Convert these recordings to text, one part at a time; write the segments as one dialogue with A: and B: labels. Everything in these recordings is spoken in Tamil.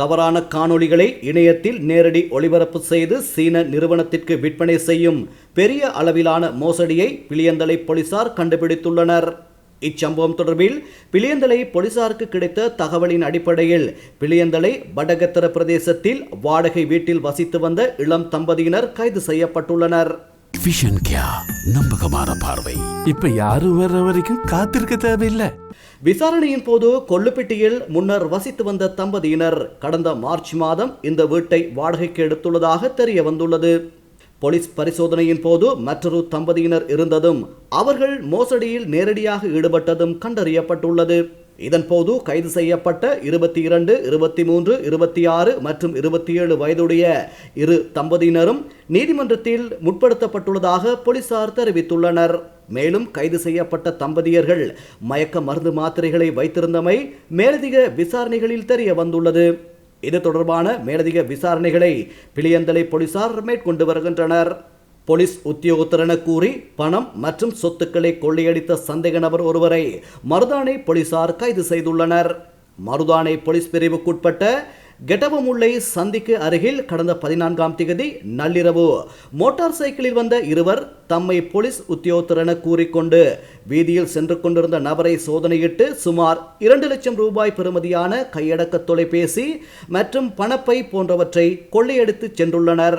A: தவறான காணொளிகளை இணையத்தில் நேரடி ஒளிபரப்பு செய்து சீன நிறுவனத்திற்கு விற்பனை செய்யும் பெரிய அளவிலான மோசடியை பிளியந்தலை போலீசார் கண்டுபிடித்துள்ளனர். இச்சம்பவம் தொடர்பில் பிளியந்தலை போலீசாருக்கு கிடைத்த தகவலின் அடிப்படையில் பிளியந்தலை வடகத்தர பிரதேசத்தில் வாடகை வீட்டில் வசித்து வந்த இளம் தம்பதியினர் கைது செய்யப்பட்டுள்ளனர்.
B: விஷன் கியா நம்பகமான பார்வை.
C: இப்ப யாரும் வர்ற வரைக்கும் காத்திருக்க தேவையில்லை.
A: விசாரணையின் போது கொல்லுப்பட்டியில் முன்னர் வசித்து வந்த தம்பதியினர் கடந்த மார்ச் மாதம் இந்த வீட்டை வாடகைக்கு எடுத்துள்ளதாக தெரிய வந்துள்ளது. போலீஸ் பரிசோதனையின் போது மற்றொரு தம்பதியினர் இருந்ததும் அவர்கள் மோசடியில் நேரடியாக ஈடுபட்டதும் கண்டறியப்பட்டுள்ளது. இதன்போது கைது செய்யப்பட்ட இருபத்தி இரண்டு இருபத்தி மூன்று இருபத்தி ஆறு மற்றும் இருபத்தி ஏழு வயதுடைய இரு தம்பதியினரும் நீதிமன்றத்தில் முற்படுத்தப்பட்டுள்ளதாக போலீசார் தெரிவித்துள்ளனர். மேலும் கைது செய்யப்பட்ட தம்பதியர்கள் மயக்க மருந்து மாத்திரைகளை வைத்திருந்தமை மேலதிக விசாரணைகளில் தெரிய வந்துள்ளது. இது தொடர்பான மேலதிக விசாரணைகளை பிளியந்தலை போலீசார் மேற்கொண்டு வருகின்றனர். போலீஸ் உத்தியோகத்தரென கூறி பணம் மற்றும் சொத்துக்களை கொள்ளையடித்த சந்தேக நபர் ஒருவரை மருதானை போலீசார் கைது செய்துள்ளனர். மருதானை போலீஸ் பிரிவுக்குட்பட்ட கெட்டவமுல்லை சந்திக்கு அருகில் கடந்த பதினான்காம் திகதி நள்ளிரவு மோட்டார் சைக்கிளில் வந்த இருவர் தம்மை போலீஸ் உத்தியோகத்தரென கூறிக்கொண்டு வீதியில் சென்று கொண்டிருந்த நபரை சோதனையிட்டு சுமார் இரண்டு லட்சம் ரூபாய் பெறுமதியான கையடக்க தொலைபேசி மற்றும் பணப்பை போன்றவற்றை கொள்ளையடித்து சென்றுள்ளனர்.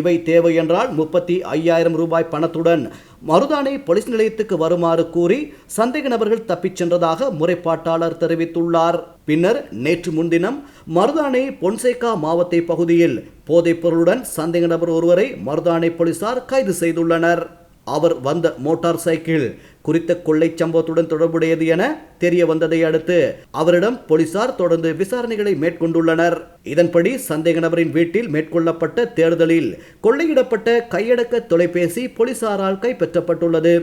A: இவை தேவை என்றால் முப்பத்தி ஐயாயிரம் ரூபாய் பணத்துடன் மருதானை போலீஸ் நிலையத்துக்கு வருமாறு கூறி சந்தேக நபர்கள் தப்பிச் சென்றதாக முறைப்பாட்டாளர் தெரிவித்துள்ளார். பின்னர் நேற்று முன்தினம் மருதானை பொன்சேகா மாவத்தை பகுதியில் போதைப் பொருளுடன் சந்தேக நபர் ஒருவரை மருதானை போலீசார் கைது செய்துள்ளனர். அவர் வந்த மோட்டார் சைக்கிள் குறித்த கொள்ளை சம்பவத்துடன் தொடர்புடையது என தெரிய வந்ததை அடுத்து அவரிடம் போலீசார் தொடர்ந்து விசாரணைகளை மேற்கொண்டுள்ளனர். இதன்படி சந்தேக நபரின் வீட்டில் மேற்கொள்ளப்பட்ட தேர்தலில் கொள்ளையிடப்பட்ட கையடக்க தொலைபேசி போலீசாரால் கைப்பற்றப்பட்டுள்ளது.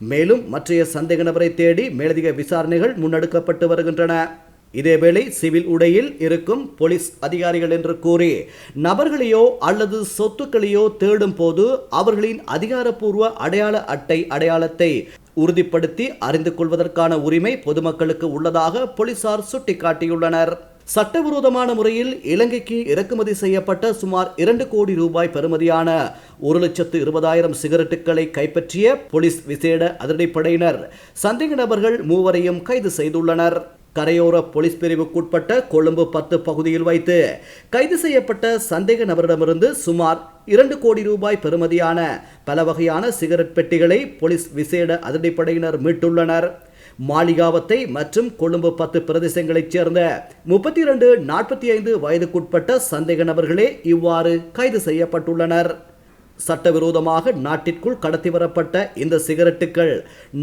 A: மேலும் மற்றைய சந்தேக நபரை தேடி மேலதிக விசாரணைகள் முன்னெடுக்கப்பட்டு வருகின்றன. இதேவேளை சிவில் உடையில் இருக்கும் போலீஸ் அதிகாரிகள் என்று கூறி நபர்களையோ அல்லது சொத்துக்களையோ தேடும் போது அவர்களின் அதிகாரப்பூர்வ அடையாள அட்டை அடையாளத்தை உறுதிப்படுத்தி அறிந்து கொள்வதற்கான உரிமை பொதுமக்களுக்கு உள்ளதாக போலீசார் சுட்டிக்காட்டியுள்ளனர். சட்டவிரோதமான முறையில் இலங்கைக்கு இறக்குமதி செய்யப்பட்ட சுமார் இரண்டு கோடி ரூபாய் பெறுமதியான ஒரு லட்சத்து இருபதாயிரம் சிகரெட்டுகளை கைப்பற்றிய போலீஸ் விசேட அதிரடிப்படையினர். சந்தேக நபர்கள் மூவரையும் கைது செய்துள்ளனர். கரையோர போலீஸ் பிரிவுக்குட்பட்ட கொழும்பு பத்து பகுதியில் வைத்து கைது செய்யப்பட்ட சந்தேக நபரிடமிருந்து சுமார் இரண்டு கோடி ரூபாய் பெறுமதியான பல வகையான சிகரெட் பெட்டிகளை போலீஸ் விசேட அதிரடிப்படையினர் மீட்டுள்ளனர். மாளிகாவத்தை மற்றும் கொழும்பு பத்து பிரதேசங்களைச் சேர்ந்த முப்பத்தி இரண்டு நாற்பத்தி ஐந்து வயதுக்குட்பட்ட சந்தேக நபர்களே இவ்வாறு கைது செய்யப்பட்டுள்ளனர். சட்டவிரோதமாக நாட்டிற்குள் கடத்தி வரப்பட்ட இந்த சிகரெட்டுகள்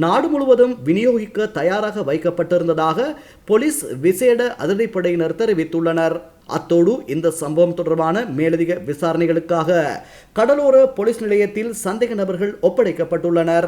A: நாடு முழுவதும் விநியோகிக்க தயாராக வைக்கப்பட்டிருந்ததாக போலீஸ் விசேட அதிரடிப்படையினர் தெரிவித்துள்ளனர். அத்தோடு இந்த சம்பவம் தொடர்பான மேலதிக விசாரணைகளுக்காக கடலோர போலீஸ் நிலையத்தில் சந்தேக நபர்கள் ஒப்படைக்கப்பட்டுள்ளனர்.